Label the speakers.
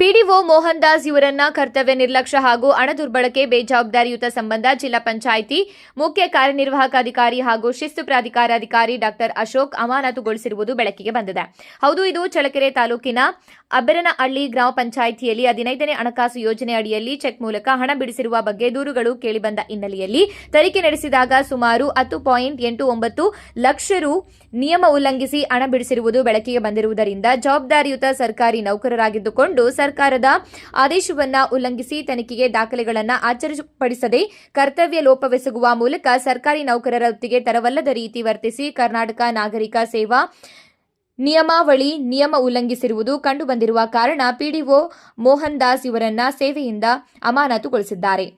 Speaker 1: PDO Mohan Das ಇವರನ್ನ ಕರ್ತವ್ಯ ನಿರ್ಲಕ್ಷ್ಯ ಹಾಗೂ ಹಣ ದುರ್ಬಳಕೆ ಬೇಜವಾಬ್ದಾರಿಯುತ ಸಂಬಂಧ ಜಿಲ್ಲಾ ಪಂಚಾಯಿತಿ ಮುಖ್ಯ ಕಾರ್ಯನಿರ್ವಾಹಕ ಅಧಿಕಾರಿ ಹಾಗೂ ಶಿಸ್ತು ಪ್ರಾಧಿಕಾರಾಧಿಕಾರಿ ಡಾಕ್ಟರ್ ಅಶೋಕ್ ಅಮಾನತುಗೊಳಿಸಿರುವುದು ಬೆಳಕಿಗೆ ಬಂದಿದೆ ಹೌದು ಇದು ಚಳಕೆರೆ ತಾಲೂಕಿನ ಅಬ್ಬರನಹಳ್ಳಿ ಗ್ರಾಮ ಪಂಚಾಯಿತಿಯಲ್ಲಿ ಹದಿನೈದನೇ ಹಣಕಾಸು ಯೋಜನೆ ಅಡಿಯಲ್ಲಿ ಚೆಕ್ ಮೂಲಕ ಹಣ ಬಿಡಿಸಿರುವ ಬಗ್ಗೆ ದೂರುಗಳು ಕೇಳಿಬಂದ ಹಿನ್ನೆಲೆಯಲ್ಲಿ ತನಿಖೆ ನಡೆಸಿದಾಗ ಸುಮಾರು ಹತ್ತು ಪಾಯಿಂಟ್ ಎಂಟು ಒಂಬತ್ತು ಲಕ್ಷ ರು ನಿಯಮ ಉಲ್ಲಂಘಿಸಿ ಹಣ ಬಿಡಿಸಿರುವುದು ಬೆಳಕಿಗೆ ಬಂದಿರುವುದರಿಂದ ಜವಾಬ್ದಾರಿಯುತ ಸರ್ಕಾರಿ ನೌಕರರಾಗಿದ್ದುಕೊಂಡು ಸರ್ಕಾರದ ಆದೇಶವನ್ನ ಉಲ್ಲಂಘಿಸಿ ತನಿಖೆಗೆ ದಾಖಲೆಗಳನ್ನು ಆಚರಿಸಪಡಿಸದೆ ಕರ್ತವ್ಯ ಲೋಪವೆಸಗುವ ಮೂಲಕ ಸರ್ಕಾರಿ ನೌಕರರ ಹೊತ್ತಿಗೆ ತರವಲ್ಲದ ರೀತಿ ವರ್ತಿಸಿ ಕರ್ನಾಟಕ ನಾಗರಿಕ ಸೇವಾ ನಿಯಮಾವಳಿ ನಿಯಮ ಉಲ್ಲಂಘಿಸಿರುವುದು ಕಂಡುಬಂದಿರುವ ಕಾರಣ ಪಿಡಿಒ ಮೋಹನ್ ದಾಸ್ ಇವರನ್ನ ಸೇವೆಯಿಂದ ಅಮಾನತುಗೊಳಿಸಿದ್ದಾರೆ